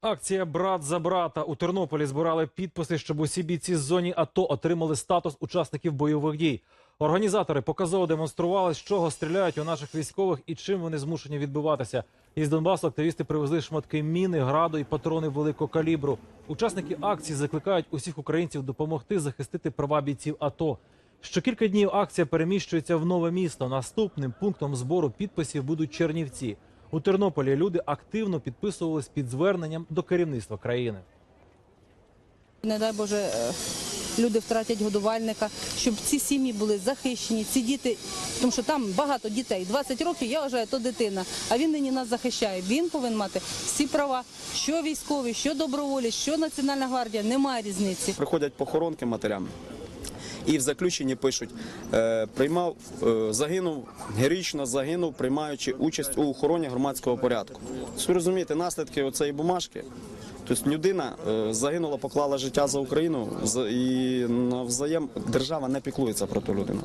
Акція Брат за брата у Тернополі збирали підписи, щоб усі бійці з зоні АТО отримали статус учасників бойових дій. Організатори показово демонстрували, з чого стріляють у наших військових і чим вони змушені відбиватися. Із Донбасу активісти привезли шматки міни, граду і патрони великого калібру. Учасники акції закликають усіх українців допомогти захистити права бійців АТО. Що кілька днів акція переміщується в нове місто. Наступним пунктом збору підписів будуть Чернівці. У Тернополі люди активно підписувались під зверненням до керівництва країни. Не дай Боже, е, люди втратять годувальника, щоб ці сім'ї були захищені, ці діти, тому що там багато дітей. 20 років, я вважаю, то дитина. А він нині нас захищає. Він повинен мати всі права, що військові, що доброволі, що Національна гвардія, немає різниці. приходять похоронки матерям. І в заключенні пишуть, е, приймав, е, загинув, героїчно загинув, приймаючи участь у охороні громадського порядку. Ви розумієте, наслідки оцеї бумажки. Тобто людина е, загинула, поклала життя за Україну і навзаєм держава не піклується про ту людину.